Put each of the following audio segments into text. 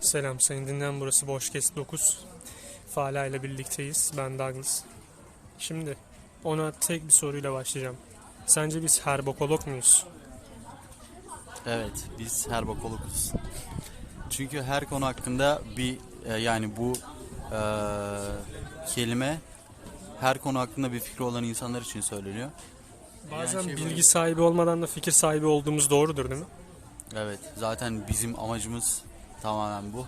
Selam sayın dinleyen burası Boşkes 9. Fala ile birlikteyiz. Ben Douglas. Şimdi ona tek bir soruyla başlayacağım. Sence biz herbokolog muyuz? Evet, biz her bokologuz. Çünkü her konu hakkında bir e, yani bu e, kelime her konu hakkında bir fikri olan insanlar için söyleniyor. Bazen Yani şey bilgi böyle- sahibi olmadan da fikir sahibi olduğumuz doğrudur değil mi? Evet, zaten bizim amacımız tamamen bu.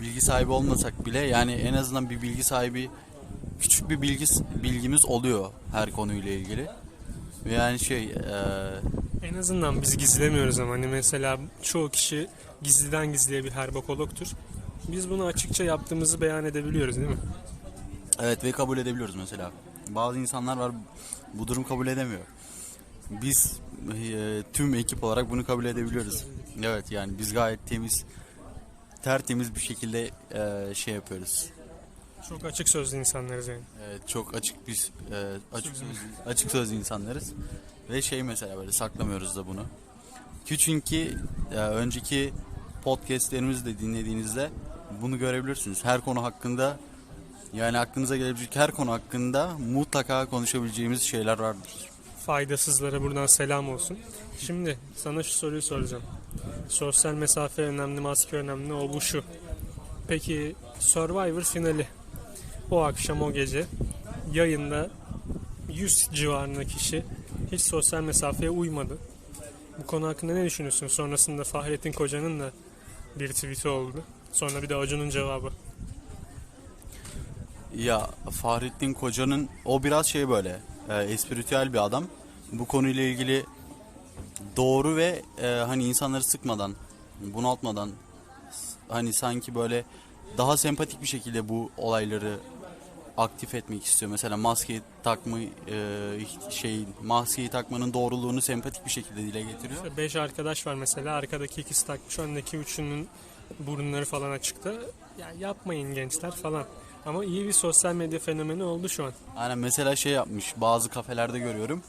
Bilgi sahibi olmasak bile yani en azından bir bilgi sahibi küçük bir bilgi bilgimiz oluyor her konuyla ilgili. Ve yani şey e, En azından biz gizlemiyoruz ama hani mesela çoğu kişi gizliden gizliye bir herbokologtur. Biz bunu açıkça yaptığımızı beyan edebiliyoruz değil mi? Evet ve kabul edebiliyoruz mesela. Bazı insanlar var bu durum kabul edemiyor. Biz e, tüm ekip olarak bunu kabul edebiliyoruz. Evet yani biz gayet temiz, tertemiz bir şekilde e, şey yapıyoruz. Çok açık sözlü insanlarız yani. Evet çok açık biz e, açık sözlü, açık sözlü insanlarız ve şey mesela böyle saklamıyoruz da bunu. Çünkü e, önceki podcastlerimizi de dinlediğinizde bunu görebilirsiniz. Her konu hakkında yani aklınıza gelebilecek her konu hakkında mutlaka konuşabileceğimiz şeyler vardır. faydasızlara buradan selam olsun. Şimdi sana şu soruyu soracağım. Sosyal mesafe önemli, maske önemli, o bu şu. Peki Survivor finali o akşam o gece yayında 100 civarında kişi hiç sosyal mesafeye uymadı. Bu konu hakkında ne düşünüyorsun? Sonrasında Fahrettin Koca'nın da bir tweet'i oldu. Sonra bir de Acun'un cevabı. Ya Fahrettin Koca'nın o biraz şey böyle e, espritüel bir adam. Bu konuyla ilgili doğru ve e, hani insanları sıkmadan, bunaltmadan hani sanki böyle daha sempatik bir şekilde bu olayları aktif etmek istiyor. Mesela maske takma e, şey maskeyi takmanın doğruluğunu sempatik bir şekilde dile getiriyor. 5 arkadaş var mesela arkadaki ikisi takmış öndeki üçünün burunları falan açıkta. Ya yapmayın gençler falan. Ama iyi bir sosyal medya fenomeni oldu şu an. Aynen mesela şey yapmış bazı kafelerde görüyorum.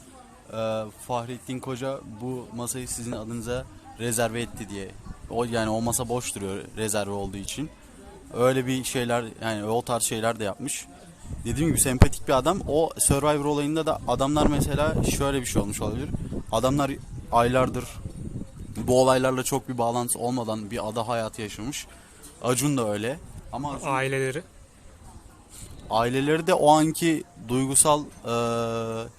Ee, Fahrettin Koca bu masayı sizin adınıza rezerve etti diye. O yani o masa boş duruyor rezerve olduğu için. Öyle bir şeyler yani o tarz şeyler de yapmış. Dediğim gibi sempatik bir adam. O Survivor olayında da adamlar mesela şöyle bir şey olmuş olabilir. Adamlar aylardır bu olaylarla çok bir bağlantısı olmadan bir ada hayatı yaşamış. Acun da öyle. Ama Acun- Aileleri. Aileleri de o anki duygusal e,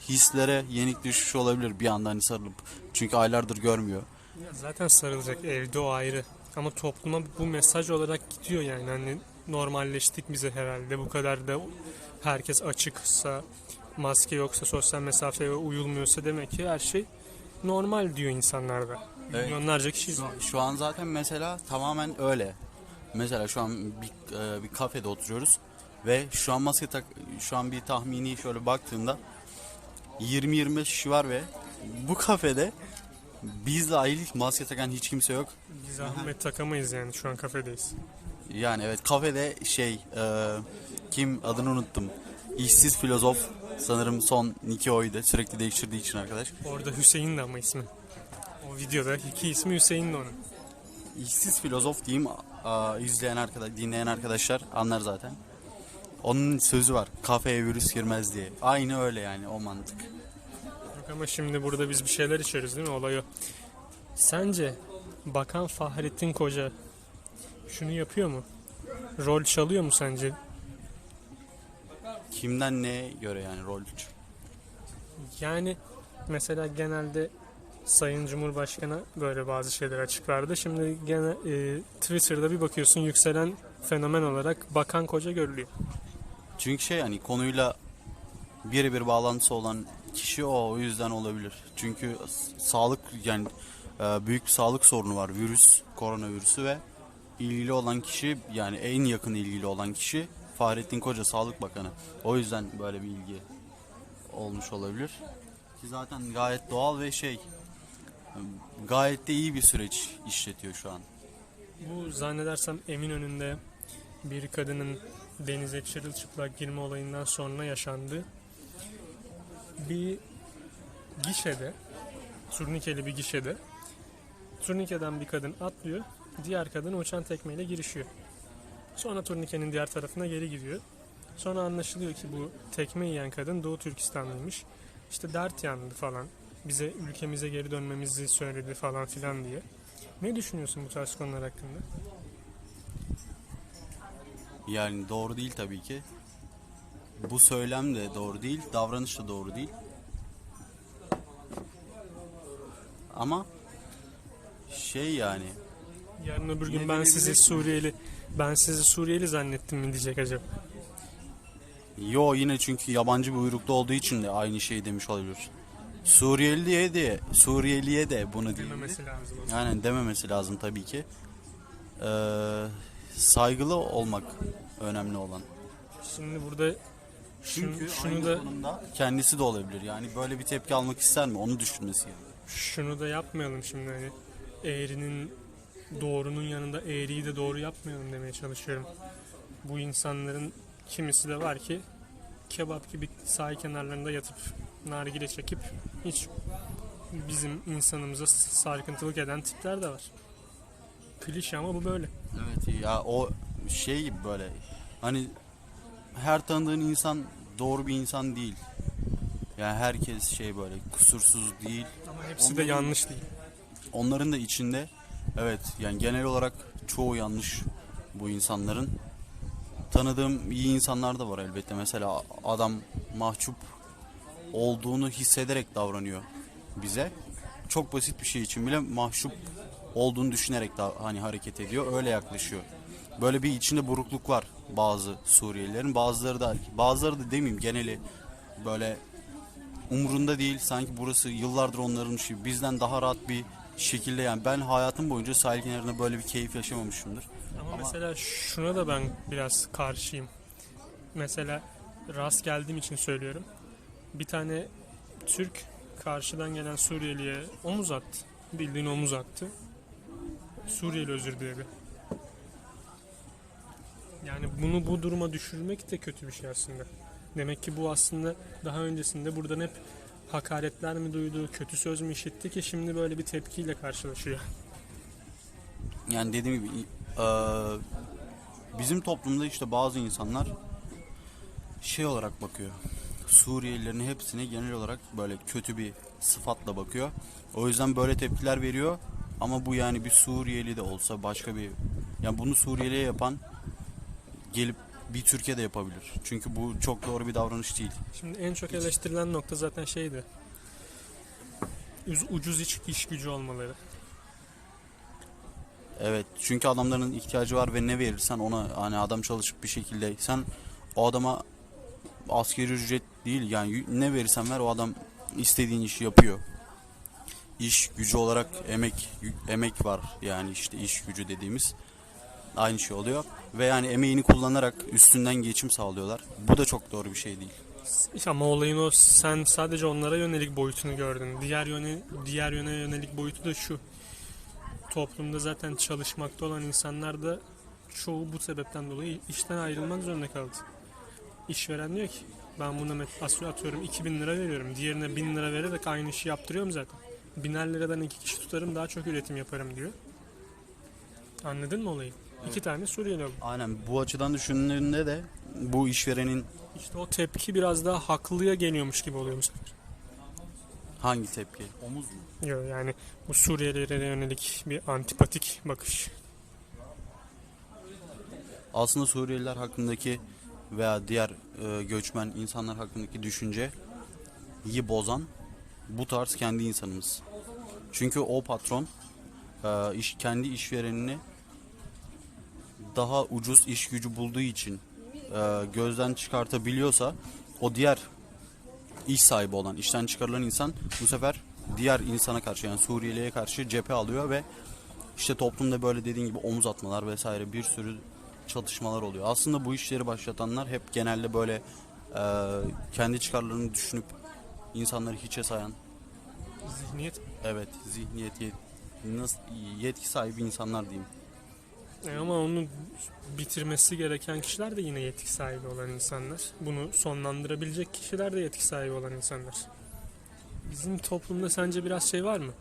hislere yenik düşmüş olabilir bir anda hani sarılıp. Çünkü aylardır görmüyor. Ya zaten sarılacak evde o ayrı. Ama topluma bu mesaj olarak gidiyor yani. Hani normalleştik bize herhalde. Bu kadar da herkes açıksa, maske yoksa, sosyal mesafeye uyulmuyorsa demek ki her şey normal diyor insanlarda. Evet. Milyonlarca kişi Şu, şu an zaten mesela tamamen öyle. Mesela şu an bir, e, bir kafede oturuyoruz ve şu an maske tak şu an bir tahmini şöyle baktığımda 20-25 kişi var ve bu kafede biz dahil maske takan hiç kimse yok. Biz Ahmet takamayız yani şu an kafedeyiz. Yani evet kafede şey e, kim adını unuttum. İşsiz filozof sanırım son Niki oydu. Sürekli değiştirdiği için arkadaş. Orada Hüseyin de ama ismi. O videoda iki ismi Hüseyin de onun. İşsiz filozof diyeyim aa, izleyen arkadaş, dinleyen arkadaşlar anlar zaten. Onun sözü var. Kafeye virüs girmez diye. Aynı öyle yani o mantık. Yok ama şimdi burada biz bir şeyler içiyoruz değil mi? Olay o. Sence Bakan Fahrettin Koca şunu yapıyor mu? Rol çalıyor mu sence? Kimden neye göre yani rol? Yani mesela genelde Sayın Cumhurbaşkanı böyle bazı şeyler açıklardı. Şimdi gene e, Twitter'da bir bakıyorsun yükselen fenomen olarak Bakan Koca görülüyor. Çünkü şey hani konuyla birebir bağlantısı olan kişi o o yüzden olabilir. Çünkü sağlık yani e, büyük bir sağlık sorunu var. Virüs, koronavirüsü ve ilgili olan kişi yani en yakın ilgili olan kişi Fahrettin Koca Sağlık Bakanı. O yüzden böyle bir ilgi olmuş olabilir. Ki zaten gayet doğal ve şey gayet de iyi bir süreç işletiyor şu an. Bu zannedersem Eminönü'nde bir kadının denize çırılçıplak girme olayından sonra yaşandı. Bir gişede, turnikeli bir gişede, turnikeden bir kadın atlıyor Diğer kadın uçan tekmeyle girişiyor. Sonra turnikenin diğer tarafına geri gidiyor. Sonra anlaşılıyor ki bu tekme yiyen kadın Doğu Türkistanlıymış. İşte dert yandı falan. Bize ülkemize geri dönmemizi söyledi falan filan diye. Ne düşünüyorsun bu tarz konular hakkında? Yani doğru değil tabii ki. Bu söylem de doğru değil, davranış da doğru değil. Ama şey yani Yarın öbür gün ben sizi? Suriyeli ben sizi Suriyeli zannettim mi diyecek acaba? yo yine çünkü yabancı bir uyrukta olduğu için de aynı şeyi demiş olabilir. Suriyeli diye de Suriyeliye de bunu değil. Dememesi lazım. Aynen dememesi lazım tabii ki. Ee, saygılı olmak önemli olan. Şimdi burada şunu, Çünkü şunu aynı da konumda kendisi de olabilir. Yani böyle bir tepki almak ister mi? Onu düşünmesi gerekiyor. şunu da yapmayalım şimdi hani eğrinin doğrunun yanında eğriyi de doğru yapmayalım demeye çalışıyorum. Bu insanların kimisi de var ki kebap gibi sahil kenarlarında yatıp nargile çekip hiç bizim insanımıza sarkıntılık eden tipler de var. Klişe ama bu böyle. Evet ya o şey gibi böyle hani her tanıdığın insan doğru bir insan değil. Yani herkes şey böyle kusursuz değil. Ama hepsi de Onların- yanlış değil. Onların da içinde evet yani genel olarak çoğu yanlış bu insanların. Tanıdığım iyi insanlar da var elbette. Mesela adam mahcup olduğunu hissederek davranıyor bize. Çok basit bir şey için bile mahcup olduğunu düşünerek da hani hareket ediyor. Öyle yaklaşıyor. Böyle bir içinde burukluk var bazı Suriyelilerin. Bazıları da bazıları da demeyeyim geneli böyle umurunda değil. Sanki burası yıllardır onların şey. Bizden daha rahat bir şekilde yani ben hayatım boyunca sahil kenarında böyle bir keyif yaşamamışımdır. Ama, Ama- mesela şuna da ben biraz karşıyım. Mesela rast geldiğim için söylüyorum. Bir tane Türk karşıdan gelen Suriyeli'ye omuz attı. Bildiğin omuz attı. Suriyeli özür diledi. Yani bunu bu duruma düşürmek de kötü bir şey aslında. Demek ki bu aslında daha öncesinde buradan hep hakaretler mi duydu, kötü söz mü işitti ki şimdi böyle bir tepkiyle karşılaşıyor. Yani dediğim gibi eee, bizim toplumda işte bazı insanlar şey olarak bakıyor. Suriyelilerin hepsine genel olarak böyle kötü bir sıfatla bakıyor. O yüzden böyle tepkiler veriyor. Ama bu yani bir Suriyeli de olsa başka bir yani bunu Suriyeli'ye yapan gelip bir Türkiye'de yapabilir. Çünkü bu çok doğru bir davranış değil. Şimdi en çok eleştirilen nokta zaten şeydi. Uz- Ucuz iş, iş gücü olmaları. Evet çünkü adamların ihtiyacı var ve ne verirsen ona hani adam çalışıp bir şekilde sen o adama askeri ücret değil yani ne verirsen ver o adam istediğin işi yapıyor. İş gücü olarak emek emek var yani işte iş gücü dediğimiz aynı şey oluyor ve yani emeğini kullanarak üstünden geçim sağlıyorlar. Bu da çok doğru bir şey değil. Ama olayın o sen sadece onlara yönelik boyutunu gördün. Diğer yöne diğer yöne yönelik boyutu da şu. Toplumda zaten çalışmakta olan insanlar da çoğu bu sebepten dolayı işten ayrılmak zorunda kaldı. İşveren diyor ki ben buna atıyorum 2000 lira veriyorum. Diğerine 1000 lira vererek aynı işi yaptırıyorum zaten. Biner liradan iki kişi tutarım daha çok üretim yaparım diyor. Anladın mı olayı? İki tane Suriyeli oldu. Aynen bu açıdan düşündüğünde de bu işverenin İşte o tepki biraz daha haklıya geliyormuş gibi oluyor bu sefer. hangi tepki? Omuz mu? Yok yani bu Suriyelilere yönelik bir antipatik bakış. aslında Suriyeliler hakkındaki veya diğer e, göçmen insanlar hakkındaki düşünceyi bozan bu tarz kendi insanımız. Çünkü o patron e, iş kendi işverenini daha ucuz iş gücü bulduğu için e, gözden çıkartabiliyorsa o diğer iş sahibi olan işten çıkarılan insan bu sefer diğer insana karşı yani Suriyeliye karşı cephe alıyor ve işte toplumda böyle dediğin gibi omuz atmalar vesaire bir sürü çatışmalar oluyor. Aslında bu işleri başlatanlar hep genelde böyle e, kendi çıkarlarını düşünüp insanları hiçe sayan Zihniyet. evet zihniyet yet, nasıl, yetki sahibi insanlar diyeyim. E ama onu bitirmesi gereken kişiler de yine yetki sahibi olan insanlar. Bunu sonlandırabilecek kişiler de yetki sahibi olan insanlar. Bizim toplumda sence biraz şey var mı?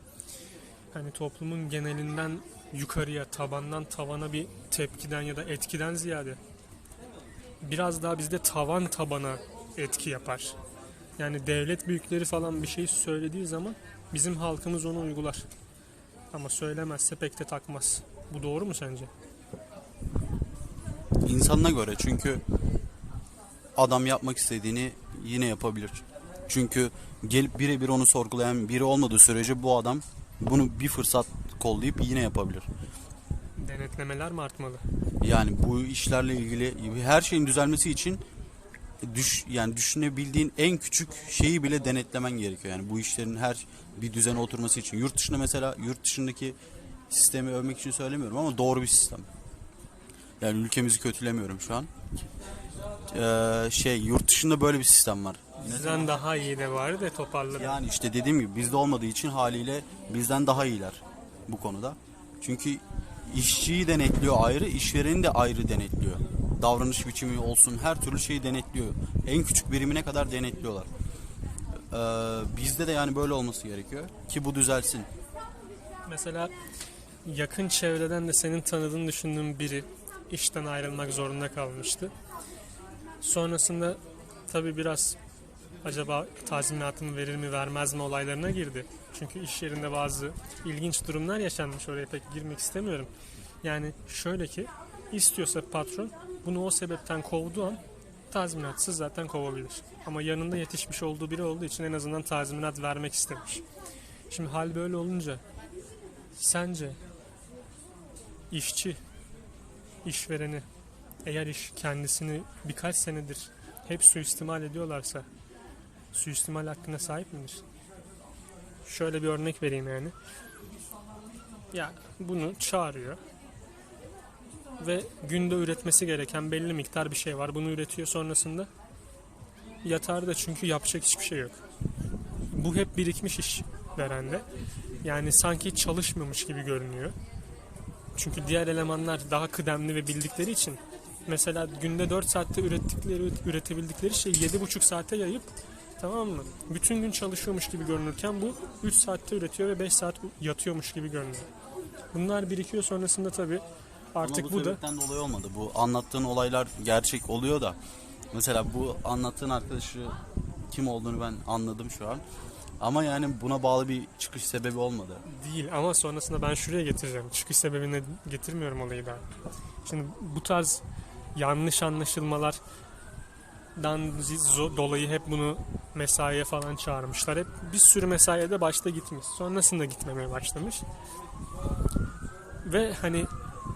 Hani toplumun genelinden yukarıya tabandan tavana bir tepkiden ya da etkiden ziyade biraz daha bizde tavan tabana etki yapar. Yani devlet büyükleri falan bir şey söylediği zaman bizim halkımız onu uygular. Ama söylemezse pek de takmaz. Bu doğru mu sence? İnsanına göre çünkü adam yapmak istediğini yine yapabilir. Çünkü gelip birebir onu sorgulayan biri olmadığı sürece bu adam bunu bir fırsat kollayıp yine yapabilir. Denetlemeler mi artmalı? Yani bu işlerle ilgili her şeyin düzelmesi için düş yani düşünebildiğin en küçük şeyi bile denetlemen gerekiyor. Yani bu işlerin her bir düzene oturması için. Yurt dışında mesela yurt dışındaki sistemi övmek için söylemiyorum ama doğru bir sistem. Yani ülkemizi kötülemiyorum şu an. Ee, şey yurt dışında böyle bir sistem var. Bizden daha iyi de var da toparladı. Yani işte dediğim gibi bizde olmadığı için haliyle bizden daha iyiler bu konuda. Çünkü işçiyi denetliyor ayrı, işvereni de ayrı denetliyor. Davranış biçimi olsun her türlü şeyi denetliyor. En küçük birimine kadar denetliyorlar. Ee, bizde de yani böyle olması gerekiyor ki bu düzelsin. Mesela yakın çevreden de senin tanıdığını düşündüğün biri işten ayrılmak zorunda kalmıştı. Sonrasında tabi biraz acaba tazminatımı verir mi vermez mi olaylarına girdi. Çünkü iş yerinde bazı ilginç durumlar yaşanmış oraya pek girmek istemiyorum. Yani şöyle ki istiyorsa patron bunu o sebepten kovduğu an tazminatsız zaten kovabilir. Ama yanında yetişmiş olduğu biri olduğu için en azından tazminat vermek istemiş. Şimdi hal böyle olunca Sence işçi, işvereni eğer iş kendisini birkaç senedir hep suistimal ediyorlarsa suistimal hakkına sahip midir? Şöyle bir örnek vereyim yani. Ya bunu çağırıyor ve günde üretmesi gereken belli miktar bir şey var. Bunu üretiyor sonrasında yatarda çünkü yapacak hiçbir şey yok. Bu hep birikmiş iş verende. Yani sanki hiç çalışmıyormuş gibi görünüyor. Çünkü diğer elemanlar daha kıdemli ve bildikleri için mesela günde 4 saatte ürettikleri üretebildikleri şeyi 7,5 saate yayıp tamam mı? Bütün gün çalışıyormuş gibi görünürken bu 3 saatte üretiyor ve 5 saat yatıyormuş gibi görünüyor. Bunlar birikiyor sonrasında tabii artık Ama bu, bu da sebepten dolayı olmadı. Bu anlattığın olaylar gerçek oluyor da. Mesela bu anlattığın arkadaşı kim olduğunu ben anladım şu an. Ama yani buna bağlı bir çıkış sebebi olmadı. değil ama sonrasında ben şuraya getireceğim. Çıkış sebebine getirmiyorum olayı da. Şimdi bu tarz yanlış anlaşılmalardan zo- dolayı hep bunu mesaiye falan çağırmışlar. Hep bir sürü mesaiye de başta gitmiş. Sonrasında gitmemeye başlamış. Ve hani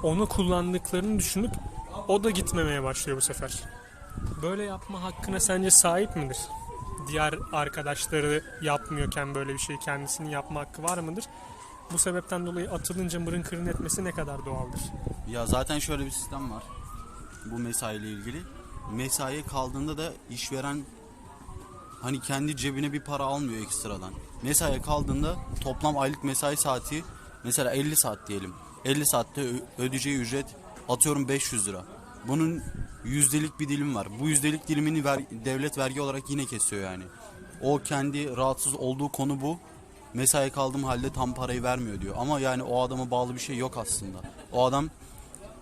onu kullandıklarını düşünüp o da gitmemeye başlıyor bu sefer. Böyle yapma hakkına sence sahip midir? Diğer arkadaşları yapmıyorken böyle bir şey kendisinin yapma hakkı var mıdır? Bu sebepten dolayı atılınca mırın kırın etmesi ne kadar doğaldır? Ya zaten şöyle bir sistem var. Bu mesaiyle ilgili. Mesaiye kaldığında da işveren hani kendi cebine bir para almıyor ekstradan. Mesaiye kaldığında toplam aylık mesai saati mesela 50 saat diyelim. 50 saatte ödeyeceği ücret atıyorum 500 lira. Bunun yüzdelik bir dilim var. Bu yüzdelik dilimini ver, devlet vergi olarak yine kesiyor yani. O kendi rahatsız olduğu konu bu. Mesai kaldığım halde tam parayı vermiyor diyor. Ama yani o adama bağlı bir şey yok aslında. O adam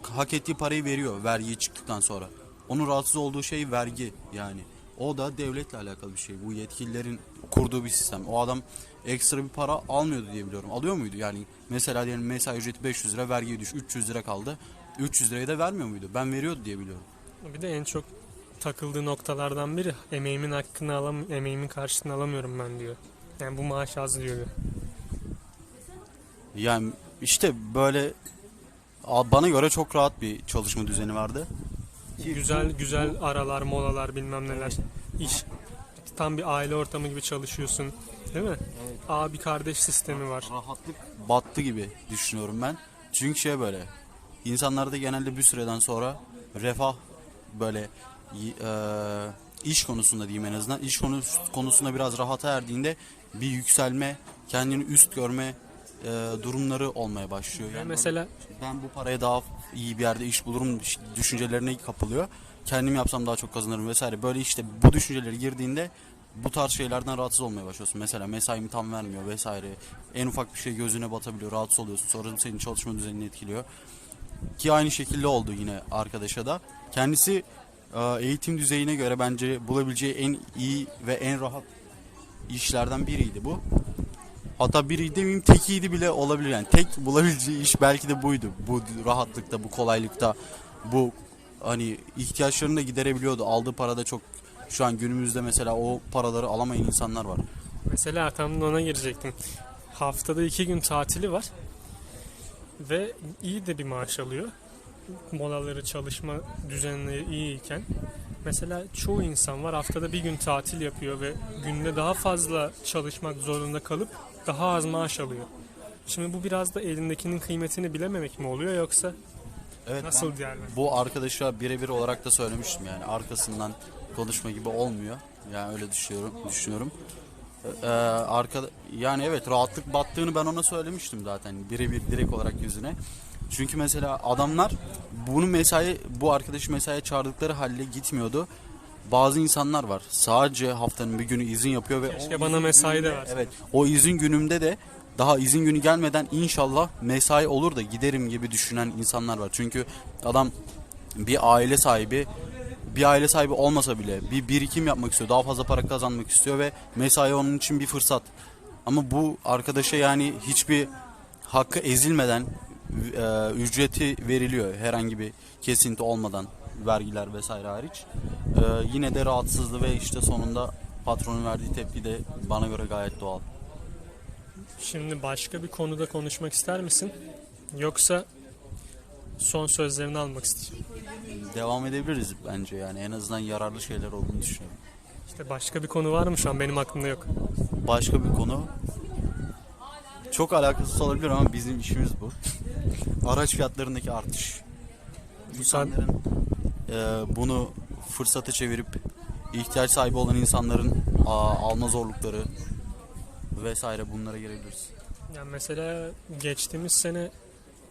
hak ettiği parayı veriyor vergiyi çıktıktan sonra. Onun rahatsız olduğu şey vergi yani. O da devletle alakalı bir şey. Bu yetkililerin kurduğu bir sistem. O adam ekstra bir para almıyordu diye biliyorum. Alıyor muydu? Yani mesela diyelim mesai ücreti 500 lira vergiye düş 300 lira kaldı. 300 lirayı da vermiyor muydu? Ben veriyordu diye biliyorum. Bir de en çok takıldığı noktalardan biri emeğimin hakkını alam emeğimin karşılığını alamıyorum ben diyor. Yani bu maaş az diyor. Yani işte böyle bana göre çok rahat bir çalışma düzeni vardı. Güzel güzel aralar, molalar bilmem neler. İş tam bir aile ortamı gibi çalışıyorsun. Değil mi? Abi kardeş sistemi var. rahatlık battı gibi düşünüyorum ben. Çünkü şey böyle insanlarda genelde bir süreden sonra refah böyle eee, iş konusunda diyeyim en azından iş konusu, konusunda biraz rahata erdiğinde bir yükselme, kendini üst görme eee, durumları olmaya başlıyor. Yani mesela ben bu paraya daha iyi bir yerde iş bulurum düşüncelerine kapılıyor. Kendim yapsam daha çok kazanırım vesaire. Böyle işte bu düşünceleri girdiğinde bu tarz şeylerden rahatsız olmaya başlıyorsun. Mesela mesaimi tam vermiyor vesaire. En ufak bir şey gözüne batabiliyor. Rahatsız oluyorsun. Sonra senin çalışma düzenini etkiliyor. Ki aynı şekilde oldu yine arkadaşa da. Kendisi e, eğitim düzeyine göre bence bulabileceği en iyi ve en rahat işlerden biriydi bu. Hatta biri demeyeyim tekiydi bile olabilir yani. Tek bulabileceği iş belki de buydu. Bu rahatlıkta, bu kolaylıkta, bu hani ihtiyaçlarını da giderebiliyordu. Aldığı parada çok şu an günümüzde mesela o paraları alamayan insanlar var. Mesela tam da ona girecektim. Haftada iki gün tatili var. Ve iyi de bir maaş alıyor. Molaları, çalışma düzenleri iyiyken. Mesela çoğu insan var haftada bir gün tatil yapıyor ve günde daha fazla çalışmak zorunda kalıp daha az maaş alıyor. Şimdi bu biraz da elindekinin kıymetini bilememek mi oluyor yoksa Evet, nasıl değerli? bu arkadaşa birebir olarak da söylemiştim yani arkasından konuşma gibi olmuyor. Yani öyle düşünüyorum. Düşünüyorum. Ee, arka yani evet rahatlık battığını ben ona söylemiştim zaten birebir direkt olarak yüzüne. Çünkü mesela adamlar bunu mesai bu arkadaşı mesaiye çağırdıkları halde gitmiyordu. Bazı insanlar var. Sadece haftanın bir günü izin yapıyor ve Keşke o bana izin mesai de gününde-. Evet. O izin günümde de daha izin günü gelmeden inşallah mesai olur da giderim gibi düşünen insanlar var. Çünkü adam bir aile sahibi bir aile sahibi olmasa bile bir birikim yapmak istiyor. Daha fazla para kazanmak istiyor ve mesai onun için bir fırsat. Ama bu arkadaşa yani hiçbir hakkı ezilmeden e, ücreti veriliyor herhangi bir kesinti olmadan vergiler vesaire hariç. E, yine de rahatsızlığı ve işte sonunda patronun verdiği tepki de bana göre gayet doğal. Şimdi başka bir konuda konuşmak ister misin? Yoksa son sözlerini almak istiyorum. Devam edebiliriz bence yani en azından yararlı şeyler olduğunu düşünüyorum. İşte başka bir konu var mı şu an benim aklımda yok. Başka bir konu çok alakasız olabilir ama bizim işimiz bu. Araç fiyatlarındaki artış. İnsanların bunu fırsata çevirip ihtiyaç sahibi olan insanların alma zorlukları vesaire bunlara girebiliriz. Yani mesela geçtiğimiz sene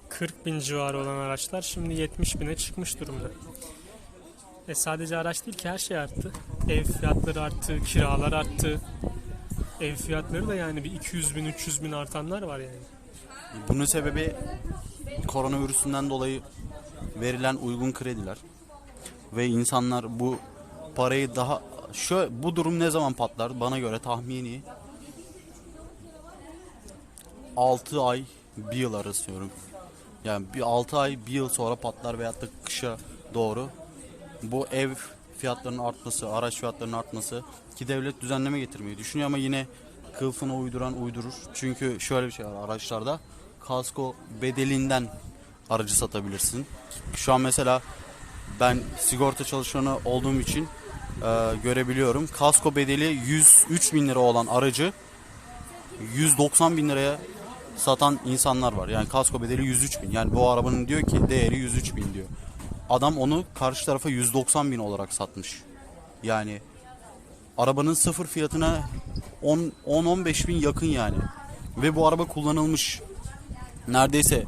40 bin civarı olan araçlar şimdi 70 bine çıkmış durumda. E sadece araç değil ki her şey arttı. Ev fiyatları arttı, kiralar arttı. Ev fiyatları da yani bir 200 bin, 300 bin artanlar var yani. Bunun sebebi koronavirüsünden dolayı verilen uygun krediler ve insanlar bu parayı daha şu bu durum ne zaman patlar? Bana göre tahmini 6 ay 1 yıl arası diyorum. Yani bir 6 ay 1 yıl sonra patlar veyahut da kışa doğru bu ev fiyatlarının artması, araç fiyatlarının artması ki devlet düzenleme getirmeyi düşünüyor ama yine kılıfına uyduran uydurur. Çünkü şöyle bir şey var araçlarda kasko bedelinden aracı satabilirsin. Şu an mesela ben sigorta çalışanı olduğum için e, görebiliyorum. Kasko bedeli 103 bin lira olan aracı 190 bin liraya satan insanlar var. Yani kasko bedeli 103 bin. Yani bu arabanın diyor ki değeri 103 bin diyor. Adam onu karşı tarafa 190 bin olarak satmış. Yani arabanın sıfır fiyatına 10-15 bin yakın yani. Ve bu araba kullanılmış. Neredeyse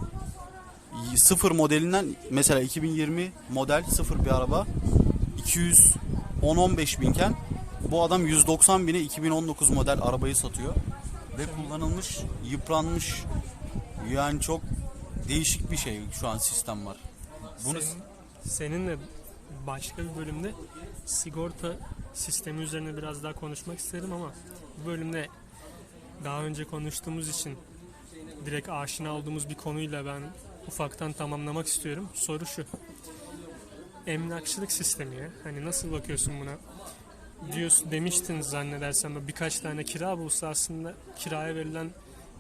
sıfır modelinden mesela 2020 model sıfır bir araba 210-15 binken bu adam 190 bine 2019 model arabayı satıyor. Ve kullanılmış, yıpranmış. Yani çok değişik bir şey şu an sistem var. Bunu Senin, seninle başka bir bölümde sigorta sistemi üzerine biraz daha konuşmak isterim ama bu bölümde daha önce konuştuğumuz için direkt aşina olduğumuz bir konuyla ben ufaktan tamamlamak istiyorum. Soru şu. Emlakçılık sistemi. Hani nasıl bakıyorsun buna? Diyorsun demiştin zannedersem birkaç tane kira bulsa aslında kiraya verilen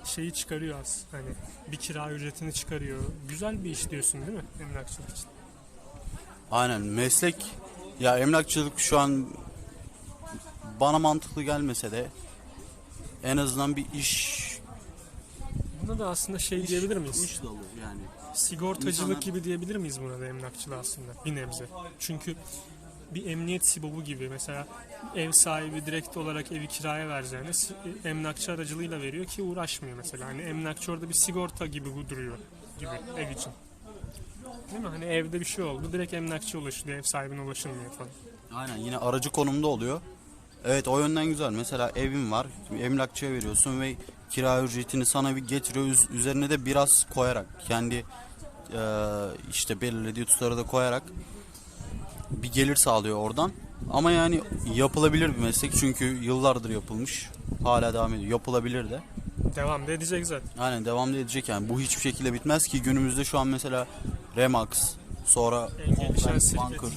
şeyi çıkarıyor az. Hani bir kira ücretini çıkarıyor. Güzel bir iş diyorsun değil mi emlakçılık için? Aynen meslek ya emlakçılık şu an bana mantıklı gelmese de en azından bir iş Buna da aslında şey diyebilir miyiz? iş dalı yani. Sigortacılık İnsanlar- gibi diyebilir miyiz buna da emlakçılığa aslında bir nebze. Çünkü bir emniyet sibobu gibi mesela ev sahibi direkt olarak evi kiraya vereceğine si- emlakçı aracılığıyla veriyor ki uğraşmıyor mesela. Hani emlakçı orada bir sigorta gibi duruyor gibi ev için. Değil mi? Hani evde bir şey oldu direkt emlakçı ulaşılıyor ev sahibine ulaşılmıyor falan. Aynen yine aracı konumda oluyor. Evet o yönden güzel. Mesela evin var, emlakçıya veriyorsun ve kira ücretini sana bir getiriyor. Üz- Üzerine de biraz koyarak, kendi e, işte belirlediği tutarı da koyarak bir gelir sağlıyor oradan. Ama yani yapılabilir bir meslek çünkü yıllardır yapılmış. Hala devam ediyor. Yapılabilir de. Devam da edecek zaten. Aynen devam da edecek yani. Bu hiçbir şekilde bitmez ki günümüzde şu an mesela Remax, sonra şirket. Banker.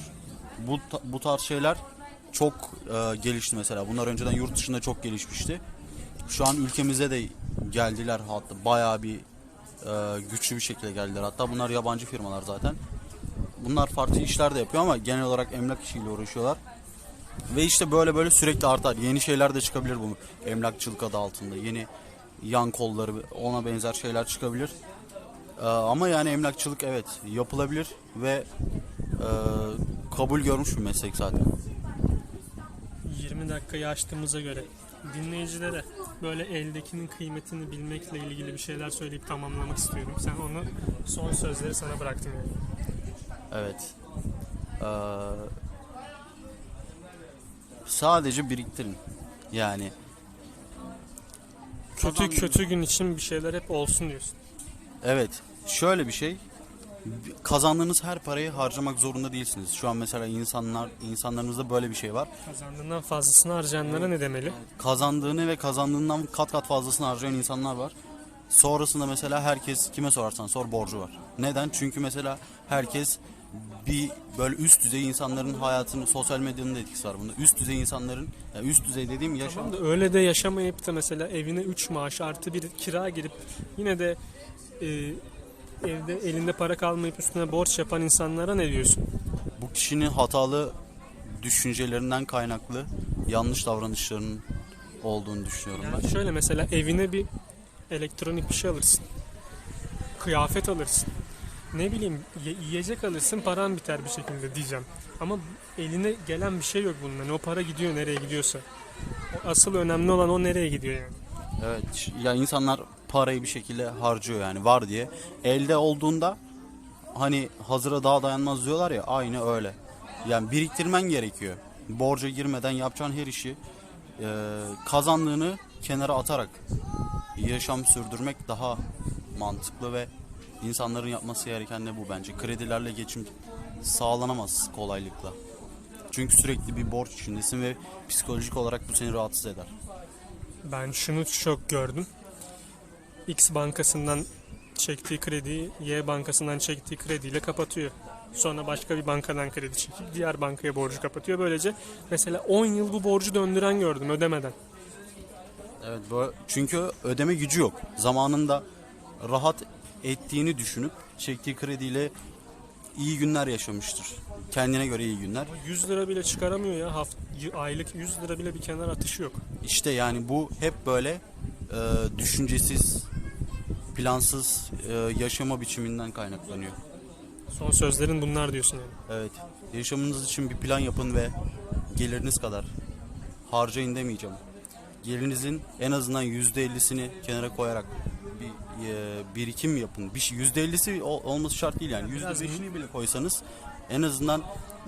Bu, bu tarz şeyler çok e, gelişti mesela. Bunlar önceden yurt dışında çok gelişmişti. Şu an ülkemize de geldiler hatta bayağı bir e, güçlü bir şekilde geldiler. Hatta bunlar yabancı firmalar zaten. Bunlar farklı işler de yapıyor ama genel olarak emlak işiyle uğraşıyorlar. Ve işte böyle böyle sürekli artar. Yeni şeyler de çıkabilir bu emlakçılık adı altında. Yeni yan kolları ona benzer şeyler çıkabilir. Ee, ama yani emlakçılık evet yapılabilir ve e, kabul görmüş bir meslek zaten. 20 dakikayı açtığımıza göre dinleyicilere böyle eldekinin kıymetini bilmekle ilgili bir şeyler söyleyip tamamlamak istiyorum. Sen onu son sözleri sana bıraktım yani. Evet. Ee, sadece biriktirin. Yani Kötü kötü gün için bir şeyler hep olsun diyorsun. Evet. Şöyle bir şey. Kazandığınız her parayı harcamak zorunda değilsiniz. Şu an mesela insanlar insanlarımızda böyle bir şey var. Kazandığından fazlasını harcayanlara ne demeli? Kazandığını ve kazandığından kat kat fazlasını harcayan insanlar var. Sonrasında mesela herkes kime sorarsan sor borcu var. Neden? Çünkü mesela herkes bir böyle üst düzey insanların hayatını sosyal medyanın da etkisi var bunda. Üst düzey insanların yani üst düzey dediğim yaşam Tamam da öyle de yaşamayıp da mesela evine 3 maaş artı bir kira girip yine de e, evde elinde para kalmayıp üstüne borç yapan insanlara ne diyorsun? bu kişinin hatalı düşüncelerinden kaynaklı yanlış davranışlarının olduğunu düşünüyorum ben. Yani şöyle mesela evine bir elektronik bir şey alırsın. Kıyafet alırsın. Ne bileyim ye- yiyecek alırsın paran biter bir şekilde diyeceğim. Ama eline gelen bir şey yok bunun. Hani o para gidiyor nereye gidiyorsa. O asıl önemli olan o nereye gidiyor yani. Evet ya insanlar parayı bir şekilde harcıyor yani var diye. Elde olduğunda hani hazıra daha dayanmaz diyorlar ya aynı öyle. Yani biriktirmen gerekiyor. Borca girmeden yapacağın her işi e, kazandığını kenara atarak yaşam sürdürmek daha mantıklı ve insanların yapması gereken de bu bence. Kredilerle geçim sağlanamaz kolaylıkla. Çünkü sürekli bir borç içindesin ve psikolojik olarak bu seni rahatsız eder. Ben şunu çok gördüm. X bankasından çektiği krediyi Y bankasından çektiği krediyle kapatıyor. Sonra başka bir bankadan kredi çekip diğer bankaya borcu kapatıyor. Böylece mesela 10 yıl bu borcu döndüren gördüm ödemeden. Evet bu çünkü ödeme gücü yok. Zamanında rahat ettiğini düşünüp çektiği krediyle iyi günler yaşamıştır. Kendine göre iyi günler. 100 lira bile çıkaramıyor ya. Haft aylık 100 lira bile bir kenar atışı yok. İşte yani bu hep böyle e, düşüncesiz, plansız e, yaşama biçiminden kaynaklanıyor. Son sözlerin bunlar diyorsun yani. Evet. Yaşamınız için bir plan yapın ve geliriniz kadar harcayın demeyeceğim. Gelirinizin en azından %50'sini kenara koyarak bir e, birikim yapın. Bir şey %50'si ol- olması şart değil yani. Biraz %5'ini bile koysanız en azından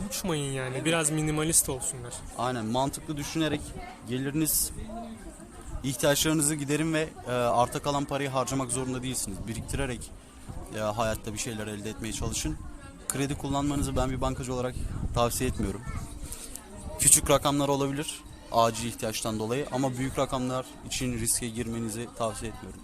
Uçmayın yani. Biraz minimalist olsunlar. aynen mantıklı düşünerek geliriniz ihtiyaçlarınızı giderin ve e, arta kalan parayı harcamak zorunda değilsiniz. Biriktirerek e, hayatta bir şeyler elde etmeye çalışın. Kredi kullanmanızı ben bir bankacı olarak tavsiye etmiyorum. Küçük rakamlar olabilir acil ihtiyaçtan dolayı ama büyük rakamlar için riske girmenizi tavsiye etmiyorum.